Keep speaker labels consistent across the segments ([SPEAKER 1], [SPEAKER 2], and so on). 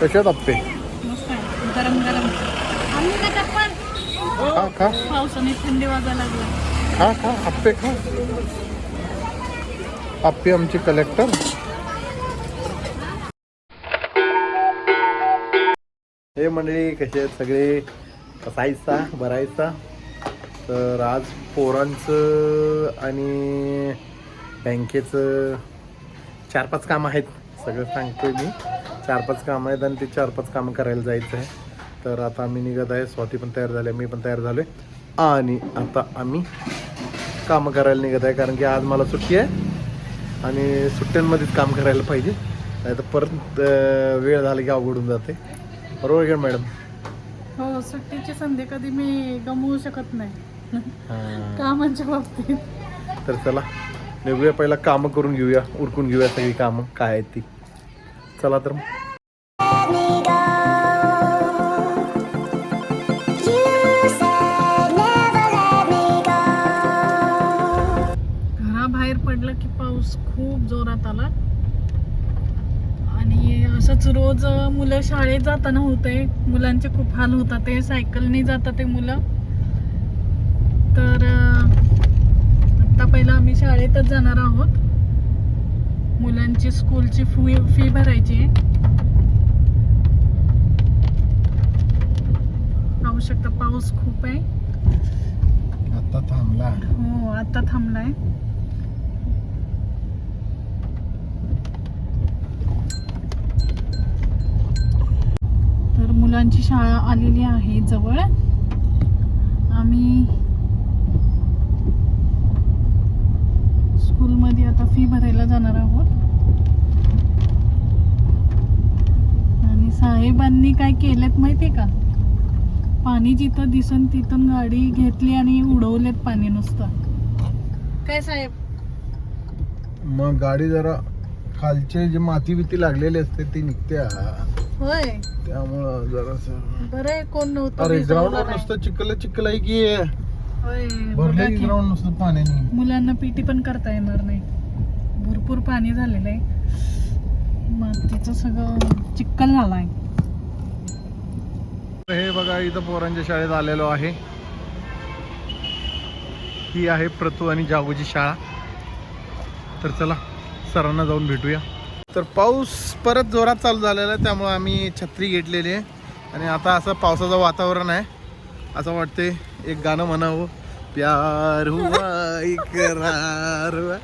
[SPEAKER 1] कशात आप्पे?
[SPEAKER 2] मस्त आहे. गरम गरम. आम्ही का पण
[SPEAKER 1] खा खा.
[SPEAKER 2] पावसाने थंडी वाजायला लागला.
[SPEAKER 1] खा खा. आप्पे खा. आप्पे आमचे कलेक्टर हे मंडळी कसे आहेत सगळे? कसायचा बरायचा तर आज पोरांचं आणि बँकेचं चार पाच कामं आहेत सगळं सांगतोय मी. चार पाच कामं आहेत आणि ते चार पाच कामं करायला जायचं आहे तर आता आम्ही निघत आहे. स्वाती पण तयार झाले मी पण तयार झालो आहे आणि आता आम्ही कामं करायला निघत आहे कारण की आज मला सुट्टी आहे आणि सुट्ट्यांमध्येच काम करायला पाहिजे. नाही तर परत वेळ झाला की अवघडून जाते. बरोबर का मॅडम?
[SPEAKER 2] हो सुट्टीची संधी कधी मी गमवू शकत नाही. कामांच्या बाबतीत.
[SPEAKER 1] तर चला निघूया. पहिला कामं करून घेऊया उरकून घेऊया सगळी कामं. काय आहेत ती? चला तर
[SPEAKER 2] घराबाहेर पडलं की पाऊस खूप जोरात आला. आणि असंच रोज मुलं शाळेत जाताना होते मुलांचे खूप हाल होतात. ते सायकलने जातात ते मुलं. तर आता पहिलं आम्ही शाळेतच जाणार आहोत. मुलांची स्कूलची फी फी भरायची. पाहू शकता पाऊस खूप आहे.
[SPEAKER 1] आता थांबला
[SPEAKER 2] हो आता थांबलाय. तर मुलांची शाळा आलेली आहे जवळ. आम्ही स्कूलमध्ये आता फी भरायला जाणार आहोत. आणि साहेबांनी काय केलेत माहितीये का? पाणी जिथं दिसन तिथून गाडी घेतली आणि उडवलेत पाणी नुसतं. काय साहेब?
[SPEAKER 1] मग गाडी जरा खालचे जे माती बिती लागलेली असते ती निघते
[SPEAKER 2] होय.
[SPEAKER 1] त्यामुळं
[SPEAKER 2] बरं आहे कोण नव्हतं
[SPEAKER 1] अरे ग्राउंड. नुसतं चिखल चिखल आहे
[SPEAKER 2] होय की.
[SPEAKER 1] ग्राउंड नुसतं पाण्याने.
[SPEAKER 2] मुलांना पीटी पण करता येणार नाही. भरपूर पाणी झालेलं आहे. मातीचं सगळं चिक्कल आहे
[SPEAKER 1] हे बघा इथं पोरांच्या शाळेत आलेलो आहे. ही आहे प्रतू आणि जागूची शाळा. तर चला सरांना जाऊन भेटूया. तर पाऊस परत जोरात चालू झालेला आहे त्यामुळे आम्ही छत्री घेतलेली आहे. आणि आता असं पावसाचं वातावरण आहे. असं वाटते एक गाणं म्हणावं. प्यार हुआ इकरार हुआ.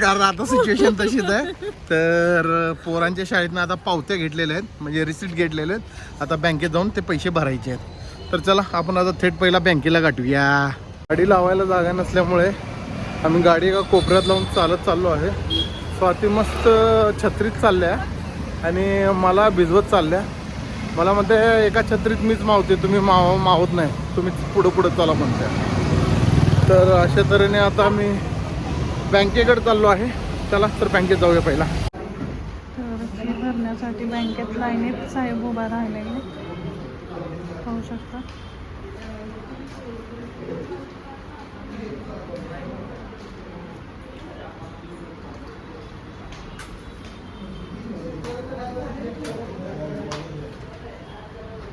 [SPEAKER 1] कारण आता सिच्युएशन तशीच आहे. तर पोरांच्या शाळेतनं आता पावत्या घेतलेल्या आहेत. म्हणजे रिसिप्ट घेतलेले आहेत. आता बँकेत जाऊन ते पैसे भरायचे आहेत. तर चला आपण आता थेट पहिला बँकेला गाठूया. गाडी लावायला जागा नसल्यामुळे आम्ही गाडी एका कोपऱ्यात लावून चालत चाललो आहे. स्वाती मस्त छत्रीत चालल्या. आणि मला भिजवत चालल्या. मला म्हणते एका छत्रीत मीच मावते तुम्ही माव मावत नाही. तुम्ही पुढं पुढं चला म्हणते तर अशा तऱ्हेने आता आम्ही बँकेकडे चाललो आहे. चला तर बँकेत जाऊया पहिला.
[SPEAKER 2] तर फी भरण्यासाठी बँकेत लाईनीत साहेब उभा राहिलेले पाहू शकता.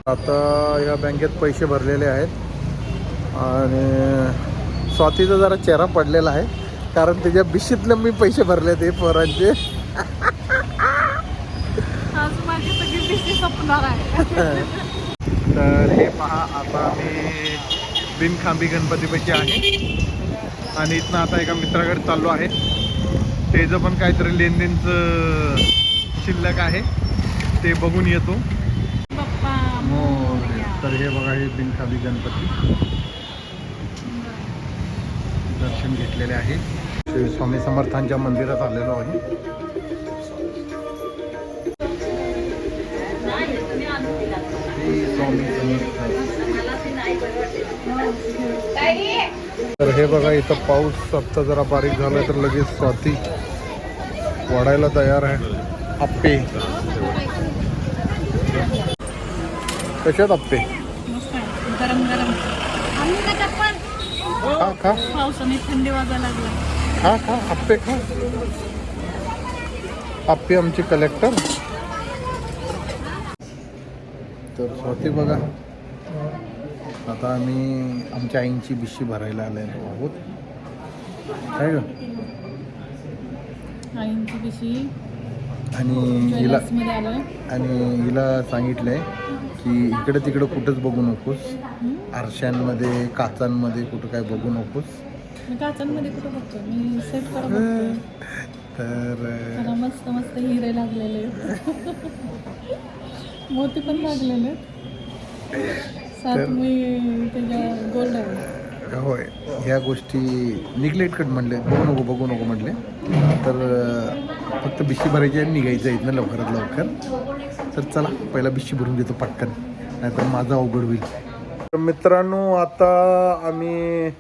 [SPEAKER 1] आता या बँकेत पैसे भरलेले आहेत. आणि स्वातीचा जरा चेहरा पडलेला आहे. कारण त्याच्या बिशीतले मी पैसे भरले ते पोरांचे. तर हे पहा आता मी बिनखांबी गणपतीपाशी आहे. आणि इथनं आता एका मित्राकडे चाललो आहे. त्याचं पण काहीतरी लेनदेनचं शिल्लक आहे. ते बघून येतो.
[SPEAKER 2] मोरया.
[SPEAKER 1] तर हे बघा हे बिनखांबी गणपती. दर्शन घेतलेले आहे. श्री स्वामी समर्थांच्या मंदिरात आलेलो आहे. तर हे बघा इथं पाऊस आत्ता जरा बारीक झालं तर लगेच स्वाती वाढायला तयार आहे. आप्पे. कशात आप्पे?
[SPEAKER 2] गरम गरम
[SPEAKER 1] खा खा
[SPEAKER 2] पावसाने थंडी लागला.
[SPEAKER 1] खा खा आप्पे खा आप्पे आमचे कलेक्टर तर स्वाती बघा आता आम्ही आमच्या आईंची बिशी भरायला आलेलो आहोत. काय ग?
[SPEAKER 2] आईंची कशी
[SPEAKER 1] आणि हिला आणि हिला सांगितलंय की इकडे तिकडं कुठंच बघू नकोस. आरशांमध्ये काचांमध्ये कुठं काय बघू नकोस.
[SPEAKER 2] मी काचांमध्ये कुठं बघतो मी सेट करत बघतोय.
[SPEAKER 1] तर
[SPEAKER 2] मस्त मस्त हिरे लागलेले मोती पण लागलेले सात मी त्याच्या गोल्ड आहे
[SPEAKER 1] होय ह्या गोष्टी निग्लेक्ट कर म्हणले. बघू नको बघू नको म्हटले तर अं, फक्त बिशी भरायची आणि निघायचं आहेत ना लवकरात लवकर. तर चला पहिला बिशी भरून घेतो पटकन. नाहीतर माझा अवघड होईल. तर मित्रांनो आता आम्ही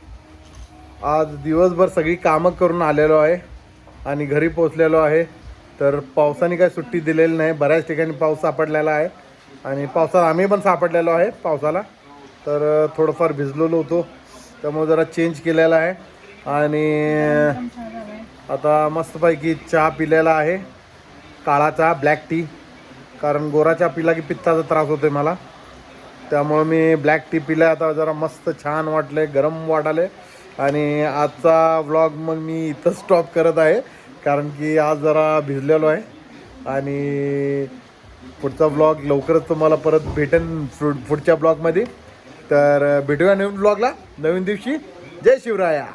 [SPEAKER 1] आज दिवसभर सगळी कामं करून आलेलो आहे आणि घरी पोचलेलो आहे. तर पावसाने काय सुट्टी दिलेली नाही बऱ्याच ठिकाणी पाऊस सापडलेला आहे. आणि पावसात आम्ही पण सापडलेलो आहे पावसाला. तर थोडंफार भिजलेलो होतो त्यामुळे जरा चेंज केलेला आहे. आणि आता मस्तपैकी चहा पिलेला आहे काळा चहा ब्लॅक टी कारण गोरा चहा पिला की पित्ताचा त्रास होतोय मला. त्यामुळं मी ब्लॅक टी पिला आता जरा मस्त छान वाटले गरम वाटाले आणि आजचा व्लॉग मग मी इथं स्टॉप करत आहे. कारण की आज जरा भिजलेलो आहे. आणि पुढचा ब्लॉग लवकरच तुम्हाला परत भेटेन पुढच्या ब्लॉगमध्ये तर भेटूया नवीन ब्लॉगला नवीन दिवशी. जय शिवराया.